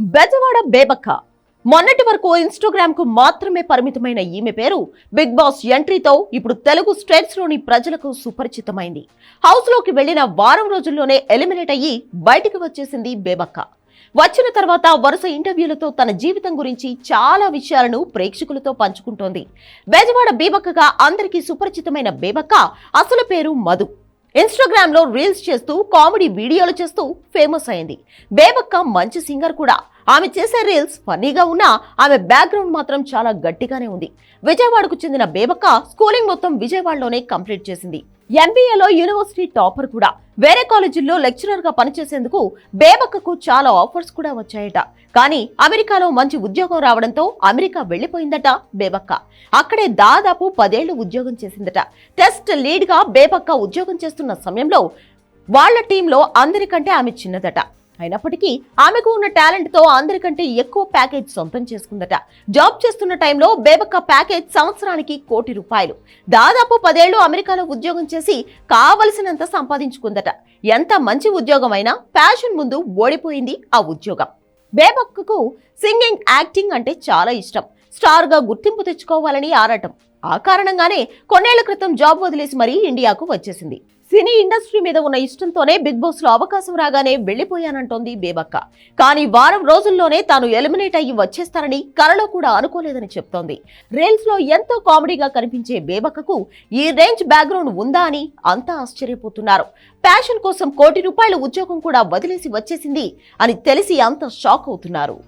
బెజవాడ బేబక్క. మొన్నటి వరకు ఇన్స్టాగ్రామ్కు మాత్రమే పరిమితమైన ఈమె పేరు బిగ్ బాస్ ఎంట్రీతో ఇప్పుడు తెలుగు స్టేట్స్లోని ప్రజలకు సుపరిచితమైంది. హౌస్లోకి వెళ్ళిన వారం రోజుల్లోనే ఎలిమినేట్ అయ్యి బయటికి వచ్చేసింది బేబక్క. వచ్చిన తర్వాత వరుస ఇంటర్వ్యూలతో తన జీవితం గురించి చాలా విషయాలను ప్రేక్షకులతో పంచుకుంటోంది. బెజవాడ బేబక్కగా అందరికీ సుపరిచితమైన బేబక్క అసలు పేరు మధు. ఇన్స్టాగ్రామ్లో రీల్స్ చేస్తూ కామెడీ వీడియోలు చేస్తూ ఫేమస్ అయింది. బేబక్క మంచి సింగర్ కూడా. ఆమె చేసే రీల్స్ ఫన్నీగా ఉన్నా ఆమె బ్యాక్గ్రౌండ్ మాత్రం చాలా గట్టిగానే ఉంది. విజయవాడకు చెందిన బేబక్క స్కూలింగ్ మొత్తం విజయవాడలోనే కంప్లీట్ చేసింది. ఎంబీఏలో యూనివర్సిటీ టాపర్ కూడా. వేరే కాలేజీల్లో లెక్చరర్గా పనిచేసేందుకు బేబక్కకు చాలా ఆఫర్స్ కూడా వచ్చాయట. కానీ అమెరికాలో మంచి ఉద్యోగం రావడంతో అమెరికా వెళ్ళిపోయిందట బేబక్క. అక్కడే దాదాపు పదేళ్ళు ఉద్యోగం చేసిందట. టెస్ట్ లీడ్గా బేబక్క ఉద్యోగం చేస్తున్న సమయంలో వాళ్ళ టీంలో అందరికంటే ఆమె చిన్నదట. అయినప్పటికీ ఆమెకు ఉన్న టాలెంట్తో అందరికంటే ఎక్కువ ప్యాకేజ్ సొంతం చేసుకుందట. జాబ్ చేస్తున్న టైంలో బేబక్క ప్యాకేజ్ సంవత్సరానికి కోటి రూపాయలు. దాదాపు పదేళ్ళు అమెరికాలో ఉద్యోగం చేసి కావలసినంత సంపాదించుకుందట. ఎంత మంచి ఉద్యోగం అయినా ప్యాషన్ ముందు ఓడిపోయింది ఆ ఉద్యోగం. బేబక్కకు సింగింగ్ యాక్టింగ్ అంటే చాలా ఇష్టం. స్టార్గా గుర్తింపు తెచ్చుకోవాలని ఆరాటం. ఆ కారణంగానే కొన్నేళ్ళ క్రితం జాబ్ వదిలేసి మరీ ఇండియాకు వచ్చేసింది. సినీ ఇండస్ట్రీ మీద ఉన్న ఇష్టంతోనే బిగ్ బాస్లో అవకాశం రాగానే వెళ్ళిపోయానంటోంది బేబక్క. కానీ వారం రోజుల్లోనే తాను ఎలిమినేట్ అయ్యి వచ్చేస్తానని కలలో కూడా అనుకోలేదని చెప్తోంది. రీల్స్లో ఎంతో కామెడీగా కనిపించే బేబక్కకు ఈ రేంజ్ బ్యాక్గ్రౌండ్ ఉందా అని అంతా ఆశ్చర్యపోతున్నారు. ప్యాషన్ కోసం కోటి రూపాయల ఉద్యోగం కూడా వదిలేసి వచ్చేసింది అని తెలిసి అంత షాక్ అవుతున్నారు.